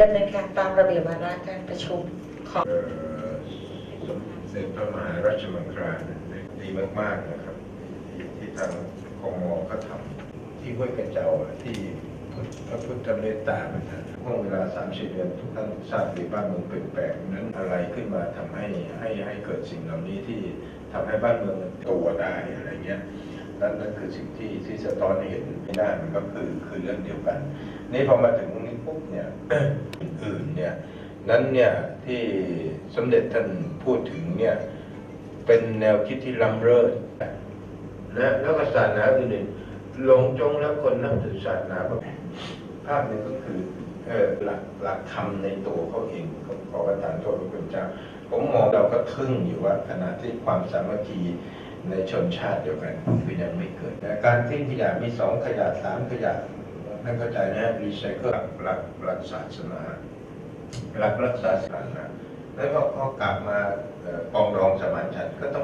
ดำเนินการตามระเบียบวาระการประชุมของเสมเด็จพระมหาราชมังคลานี่ดีมากๆนะครับ ที่ที่ทางคมเขาทำที่ห้วยกระเจ้าที่พระพุทธเมตตาประทานห่วงเวลาสามสิบเดือนทุกท่านทราบดีบ้านเมืองเปลี่ยนแปลงนั้นอะไรขึ้นมาทำให้ให้ให้เกิดสิ่งเหล่านี้ที่ทำให้บ้านเมืองตัวได้อะไรเงี้ย นั่นนั่นคือสิ่งที่ที่สะท้อนให้เห็นไม่ได้มันก็คือคือเรื่องเดียวกัน นี่พอมาถึงตรงนี้ปุ๊บเนี่ยอื่นเนี่ยนั้นเนี่ยที่สมเด็จท่านพูดถึงเนี่ยเป็นแนวคิดที่ล้ำเลิศและแล้วก็ศาสนาอื่นๆหลงจงแล้วคนนับถือศาสนาก็ภาพหนึ่งก็คือเออหลักหลักธรรมในตัวเขาเองขอขอประทานโทษพระคุณเจ้าผมมองเราก็ทึ่งอยู่ว่าขณะที่ความสามัคคี ในชนชาติเดียวกันวิญญาณไม่เกิดแต่การทิ้งขยะมีสองขยะสามขยะนั่นเข้าใจนะรีไซเคิลหลักรักศาสนาหลักรักษาศาสนาแล้วก็พอกลับมาปองรองสมานฉันก็ต้อง